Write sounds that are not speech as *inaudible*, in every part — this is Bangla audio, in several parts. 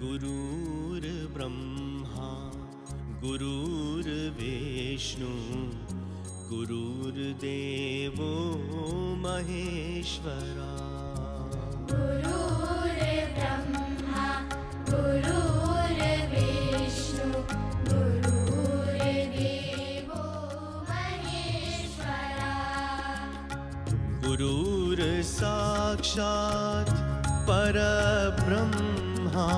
गुरुर्ब्रह्मा गुरुर्विष्णु गुरुर्देवो महेश्वरा। गुरुर्ब्रह्मा गुरुर्विष्णु गुरुर्देवो महेश्वरा। गुरुर्साक्षात् परब्रह्मा।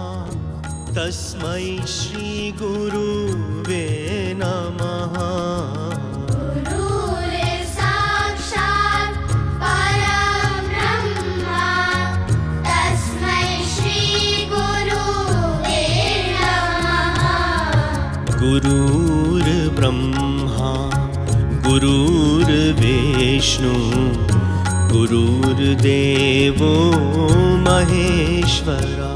तस्मै श्रीगुरुवे नमः। गुरुर्ब्रह्मा गुरुर्विष्णु गुरुर्देवो महेश्वरा।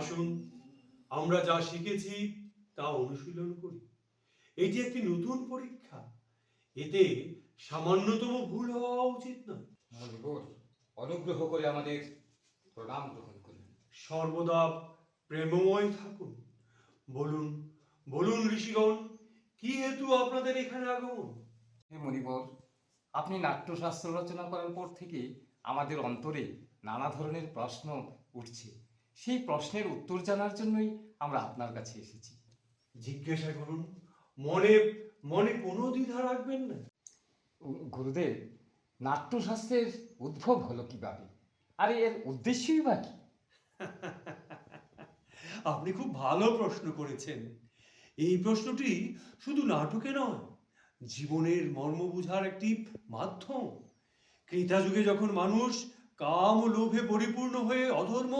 আসুন আমরা যা শিখেছি তা অনুশীলন করি। এটি একটি নতুন পরীক্ষা। এতে সামান্যতম ভুল হওয়া উচিত নয়। অনুগ্রহ করে আমাদের প্রণাম গ্রহণ করুন। সর্বদা প্রেমময় থাকুন। বলুন বলুন ঋষিগণ কি হেতু আপনাদের এখানে আগমন? হে মনিবর আপনি নাট্যশাস্ত্র রচনা করার পর থেকে আমাদের অন্তরে নানা ধরনের প্রশ্ন উঠছে। সেই প্রশ্নের উত্তর জানার জন্যই আমরা আপনার কাছে এসেছি। জিজ্ঞাসা করুন মনে মনে কোনো দ্বিধা রাখবেন না? গুরুদেব নাট্যশাস্ত্রের উদ্ভব হলো কীভাবে? আর এর উদ্দেশ্যই বা কি? *laughs* আপনি খুব ভালো প্রশ্ন করেছেন। এই প্রশ্নটি শুধু নাটকে নয় জীবনের মর্ম বোঝার একটি মাধ্যম। ক্রেতা যুগে যখন মানুষ কাম ও লোভে পরিপূর্ণ হয়ে অধর্ম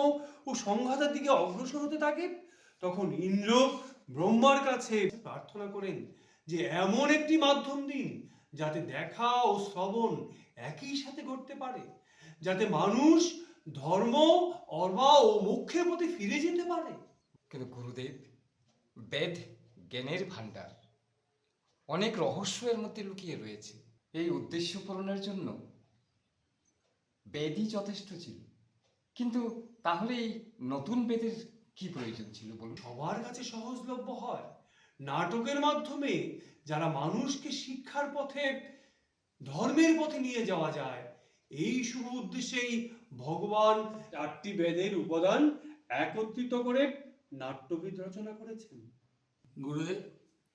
ও সংঘাতের দিকে অগ্রসর হতে থাকে, তখন ইন্দ্র ব্রহ্মার কাছে প্রার্থনা করেন যে এমন একটি মাধ্যম দিন যাতে দেখা ও শ্রবণ একই সাথে ঘটতে পারে, যাতে মানুষ ধর্ম অর্বা ও মোক্ষের প্রতি ফিরে যেতে পারে। কিন্তু গুরুদেব, বেদ জ্ঞানের ভাণ্ডার। অনেক রহস্য এর মধ্যে লুকিয়ে রয়েছে। এই উদ্দেশ্য পূরণের জন্য বেদই যথেষ্ট ছিল। কিন্তু তাহলে এই নতুন বেদের কি প্রয়োজন ছিল বলুন? সবার কাছে সহজলভ্য হয়। নাটকের মাধ্যমে যারা মানুষকে শিক্ষার পথে ধর্মের পথে নিয়ে যাওয়া যায় এই শুভ উদ্দেশ্যেই ভগবান চারটি বেদের উপাদান একত্রিত করে নাট্যবিদ রচনা করেছেন। গুরুদেব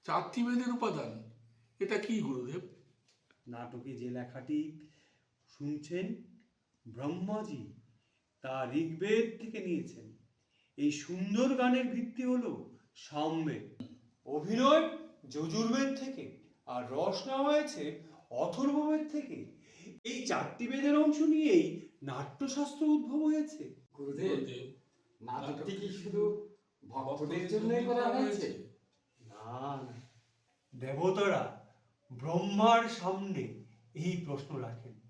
চারটি বেদের উপাদান এটা কি গুরুদেব? নাটকে যে লেখাটি শুনছেন ব্রহ্মাজি তা ঋগ্বেদ থেকে নিয়েছেন। এই সুন্দর গানের ভিত্তি হলো সামবেদ অভিনয় যজুর্বেদ থেকে আর রস নেওয়া হয়েছে অথর্ববেদ থেকে। এই চারটি বেদের অংশ নিয়েই নাট্যশাস্ত্র উদ্ভব হয়েছে। গুরুদেব নাটকটি কি শুধু ভক্তদের জন্যই করা হয়েছে? না না। দেবতারা ব্রহ্মার সামনে এই প্রশ্ন রাখেন।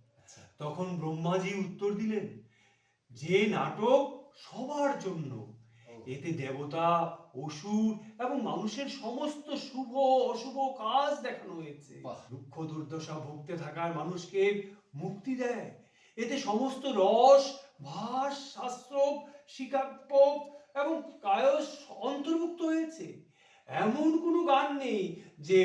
তখন ব্রহ্মাজি উত্তর দিলেন যে নাটক সবার জন্য এতে দেবতা অসুর এবং মানুষের সমস্ত শুভ অশুভ কাজ দেখানো হয়েছে। দুঃখ দুর্দশা ভুগতে থাকার মানুষকে মুক্তি দেয়। এতে সমস্ত রস ভাস শাস্ত্র শিকাপ্য এবং কায়স অন্তর্ভুক্ত হয়েছে। এমন কোনো গান নেই যে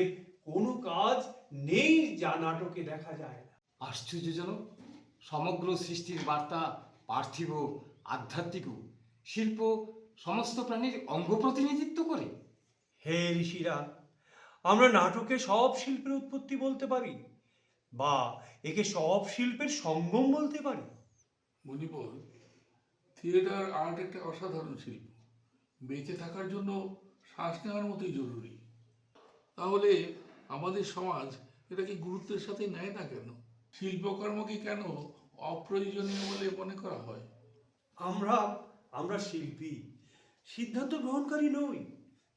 কোনো কাজ নেই যা নাটকে দেখা যায় না। আশ্চর্যজনক। সমগ্র সৃষ্টির বার্তা পার্থিব আধ্যাত্মিক শিল্প সমস্ত প্রাণীর অঙ্গ প্রতিনিধিত্ব করে। হে ঋষিরা আমরা নাটকে সব শিল্পের উৎপত্তি বলতে পারি বা একে সব শিল্পের সঙ্গম বলতে পারি। মণিপুর থিয়েটার আর্ট একটা অসাধারণ শিল্প। বেঁচে থাকার জন্য শ্বাস নেওয়ার মতোই জরুরি। তাহলে আমাদের সমাজ এটাকে গুরুত্বের সাথে নেয় না কেন? শিল্পকর্মকে কেন অপ্রয়োজনীয় বলে মনে করা হয়? আমরা আমরা শিল্পী। সিদ্ধান্ত গ্রহণকারী নই।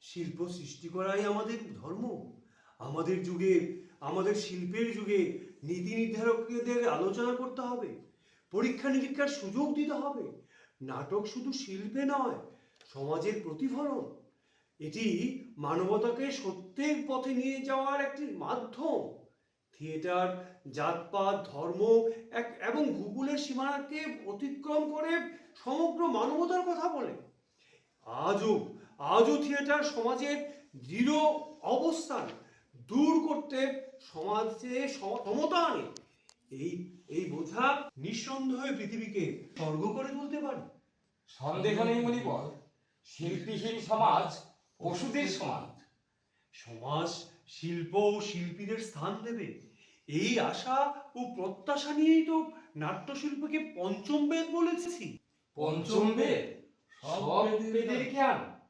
শিল্প সৃষ্টি করাই আমাদের ধর্ম। আমাদের যুগে, আমাদের শিল্পের যুগে নীতি নির্ধারকদের আলোচনা করতে হবে। পরীক্ষা নিরীক্ষার সুযোগ দিতে হবে। নাটক শুধু শিল্পে নয়, সমাজের প্রতিফলন। এটি মানবতাকে সত্যের পথে নিয়ে যাওয়ার একটি মাধ্যম। থিয়েটার জাতপাত ধর্ম এক এবং ভূগোলের সীমানাকে অতিক্রম করে সমগ্র মানবতার কথা বলে। আজও আজও থিয়েটার সমাজের দৃঢ় অবস্থান দূর করতে সমাজে সমতা আনে। এই এই বোঝা নিঃসন্দেহে পৃথিবীকে স্বর্গ করে তুলতে পারে। সন্দেহ নেই মণিবর শিল্পীহীন সমাজ পশুদের সমাজ সমাজ শিল্প ও শিল্পীদের স্থান দেবে। এই আশা ও প্রত্যাশা নিয়েই তো নাট্যশিল্পকে পঞ্চম বেদ বলেছি। পঞ্চম বেদ? সব বেদের জ্ঞান।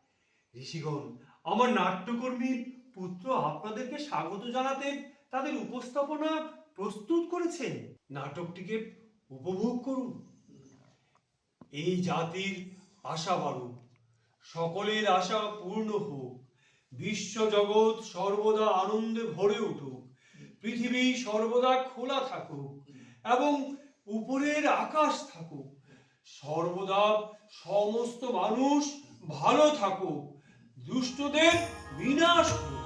ঋষিগণ আমার নাট্যকর্মী পুত্র আপনাদেরকে স্বাগত জানাতে তাদের উপস্থাপনা প্রস্তুত করেছেন। নাটকটিকে উপভোগ করুন। এই জাতির আশা বাড়ুক সকলের আশা পূর্ণ হোক। বিশ্ব জগৎ সর্বদা আনন্দে ভরে উঠুক, পৃথিবী সর্বদা খোলা থাকুক এবং উপরের আকাশ থাকুক, সর্বদা সমস্ত মানুষ ভালো থাকুক, দুষ্টদের বিনাশ হোক।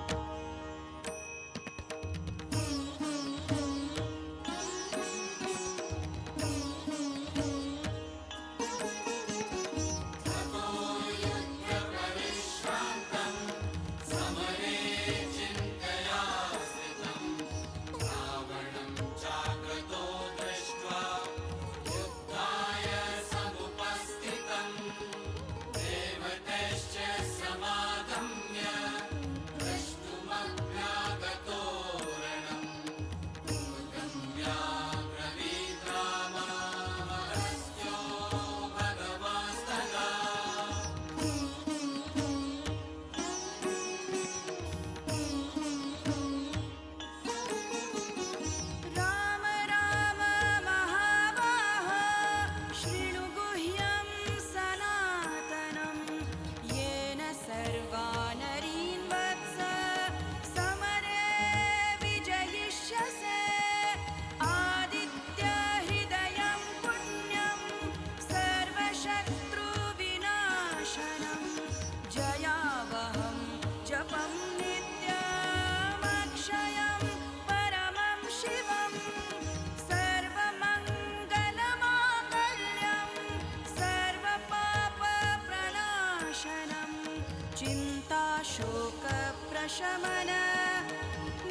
शोक प्रशमन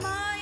मा